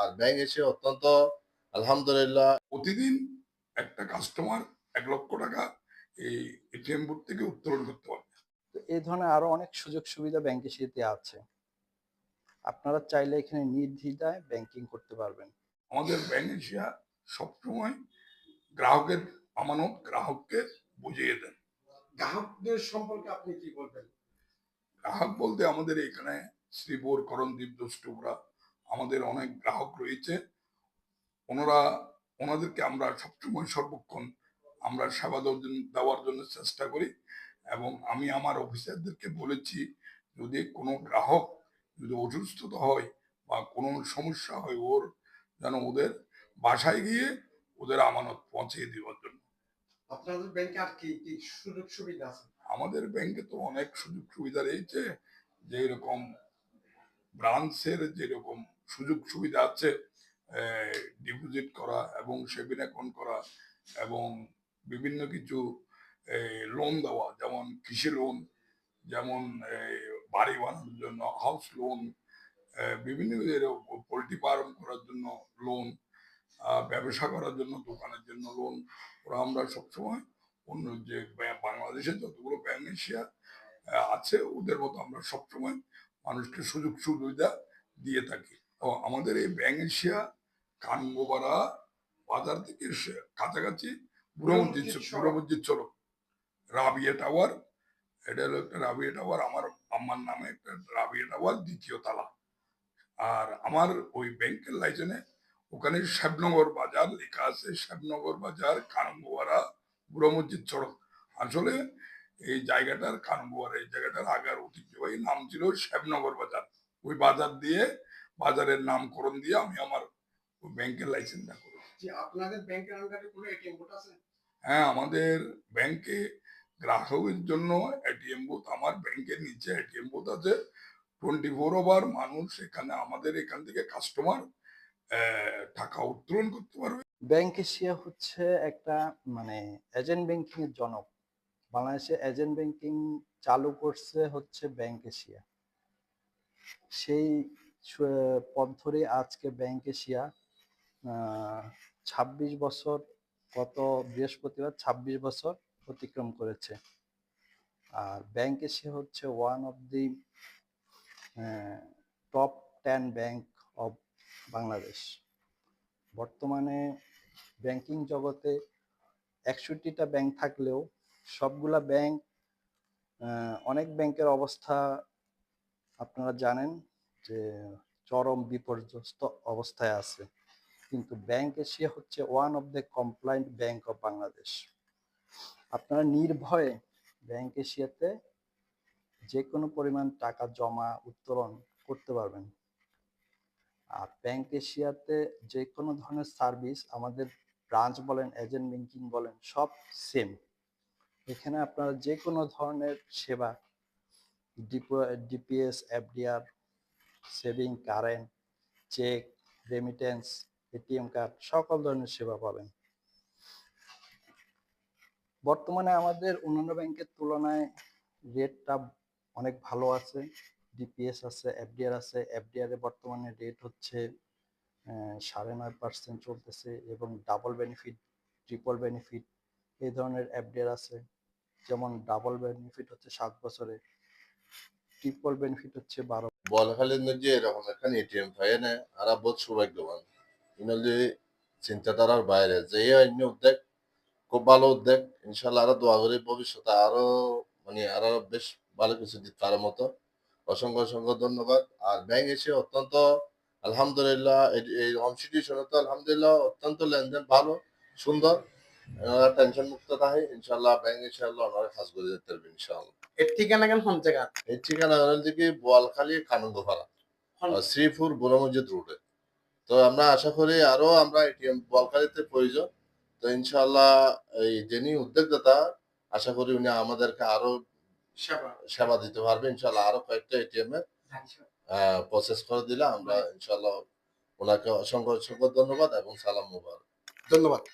আর bank এসে অত্যন্ত আলহামদুলিল্লাহ প্রতিদিন একটা কাস্টমার এক লক্ষ টাকা এই এটিএম বুথ থেকে উত্তোলন করতে পারবে। তো এই ধরনের আরও অনেক সুযোগ সুবিধা ব্যাংক এশিয়াতে আছে। আপনারা চাইলে এখানে নির্দ্বিধায় ব্যাংকিং করতে পারবেন। আমাদের ব্যাংক এশিয়া সবসময় গ্রাহকের আমানত গ্রাহককে বুঝিয়ে দেন। গ্রাহকদের সম্পর্কে আপনি কি বলবেন? গ্রাহক বলতে আমাদের এখানে শ্রীপুর করণদ্বীপ দুষ্টুপুরা আমাদের অনেক গ্রাহক রয়েছে। ওনারা ওনাদেরকে আমরা সবসময় সর্বক্ষণ আমরা সেবা দেওয়ার জন্য- চেষ্টা করি এবং আমি আমার অফিসারদেরকে বলেছি যদি কোনো গ্রাহক যদি অসুস্থতা হয় বা কোনো সমস্যা হয় ওর যেন ওদের বাসায় গিয়ে ওদের আমানত পৌঁছে দেওয়ার জন্য। আপনাদের ব্যাংকে আর কি কি সুযোগ সুবিধা আছে? আমাদের ব্যাংকে তো অনেক সুযোগ সুবিধা রয়েছে যে এরকম ব্রাঞ্চের যেরকম সুযোগ সুবিধা আছে ডিপোজিট করা এবং সেভিং অ্যাকাউন্ট করা এবং বিভিন্ন কিছু লোন দেওয়া, যেমন কৃষি লোন যেমন বাড়ি বানানোর জন্য হাউস লোন বিভিন্ন পোলট্রি ফার্ম করার জন্য লোন ব্যবসা করার জন্য, দোকানের জন্য লোন ওরা আমরা সবসময় অন্য যে, বাংলাদেশের যতগুলো ব্যাংক এশিয়া আছে, ওদের মতো আমরা সবসময় মানুষকে সুযোগ সুবিধা দিয়ে থাকে। তো আমাদের এই ব্যাংক এশিয়া কানগোপাড়া বাজার থেকে কাছাকাছি বুড়ো মসজিদ মসজিদ সড়ক। রাবিয়া টাওয়ার এটা হলো একটা রাবিয়া টাওয়ার আমার আমার নামে একটা রাবিয়া টাওয়ার দ্বিতীয় তালা। আর আমার ওই ব্যাংকের লাইসেন্সে ওখানে শ্যাবনগর বাজার লেখা আছে শ্যাবনগর বাজার কানগোয়ারা বুড়ো মসজিদ সড়ক আসলে এই জায়গাটার কানগোয়ারা এই জায়গাটার আগের ঐতিহ্যবাহী নাম ছিল শ্যাবনগর বাজার। ওই বাজার দিয়ে বাজারের নামকরণ দিয়ে আমি আমার ব্যাংকের লাইসেন্সটা করি যে আপনাদের ব্যাংকের আন্ডারে কোনো এটিএম বুথ আছে? হ্যাঁ আমাদের ব্যাংকে গ্রাহকের জন্য এটিএম বুথ আমার ব্যাংকের নিচে এটিএম বুথ আছে। টোয়েন্টি ফোর ওভার মানুষ এখানে আমাদের এখান থেকে কাস্টমার টাকা উত্তোলন করতে পারবে। ব্যাংক এশিয়া হচ্ছে একটা মানে এজেন্ট ব্যাংকিং এর জনক। বাংলাদেশে এজেন্ট ব্যাংকিং চালু করছে হচ্ছে ব্যাংক এশিয়া সেই পথ ধরে আজকে ব্যাংক এশিয়া ছাব্বিশ বছর, গত বৃহস্পতিবার ছাব্বিশ বছর অতিক্রম করেছে। আর ব্যাংক এশিয়া হচ্ছে one of the top ten bank of Bangladesh বর্তমানে ব্যাংকিং জগতে একষট্টিটা ব্যাংক থাকলেও সবগুলা ব্যাংক অনেক ব্যাংকের অবস্থা আপনারা জানেন যে চরম বিপর্যস্ত অবস্থায় আছে। কিন্তু ব্যাংক এশিয়া হচ্ছে one of the compliant bank of Bangladesh আপনারা নির্ভয়ে ব্যাংক এশিয়াতে যে কোনো পরিমাণ টাকা জমা, উত্তোলন করতে পারবেন। আর ব্যাংক এশিয়াতে যে কোনো ধরনের সার্ভিস আমাদের ব্রাঞ্চ বলেন এজেন্ট ব্যাংকিং বলেন, সব সেম এখানে আপনারা যে কোনো ধরনের সেবা DPS, FDR, saving, current, cheque remittance ATM card, সকল ধরনের সেবা পাবেন। বর্তমানে আমাদের অন্যান্য ব্যাংকের তুলনায় রেটটা অনেক ভালো আছে, ডিপিএস আছে, এফডিআর আছে, এফডিআর বর্তমানে রেট হচ্ছে সাড়ে নয় পার্সেন্ট চলতেছে এবং ডাবল বেনিফিট ট্রিপল বেনিফিট এই ধরনের এফডিআর আছে। যেমন ডাবল বেনিফিট হচ্ছে সাত বছরে ট্রিপল বেনিফিট হচ্ছে বারো বলখালীর যে এরকম এখানে এটিএম পাই না আর বহুত সৌভাগ্যবান। ইনলি চিন্তাধারার বাইরে, যে অন্য উদ্যোগ খুব ভালো উদ্যোগ ইনশাল্লাহ আরও দোয়া করি ভবিষ্যতে আরও মানে আরও বেশ ভালো কিছু দিতে পারার মতো। অসংখ্য অসংখ্য ধন্যবাদ। আর ব্যাংক এসে অত্যন্ত আলহামদুলিল্লাহ, এই- এই কনস্টিটিউশনে তো আলহামদুলিল্লাহ অত্যন্ত লেনদেন ভালো, সুন্দর। টেনশন মুক্ত থাকে ইনশাল্লাহ ব্যাংক ইনশাল্লাহ ওনারা কাজ করে যেতে পারবে ইনশাল্লাহ এর ঠিকানা কেন কোন জায়গা এই ঠিকানা হল দিকে বোয়ালখালী কানন্দপাড়া শ্রীপুর রোডে। তো আমরা আশা করি আরও আমরা এটিএম বলকারিতে প্রয়োজন। তো ইনশাআল্লাহ এই যিনি উদ্যোগদাতা আশা করি উনি আমাদেরকে আরও সেবা দিতে পারবে ইনশাআল্লাহ আরও কয়েকটা এটিএম এর প্রসেস করে দিলে আমরা ইনশাআল্লাহ ওনাকে অসংখ্য অসংখ্য ধন্যবাদ এবং সালাম মুবারক। ধন্যবাদ।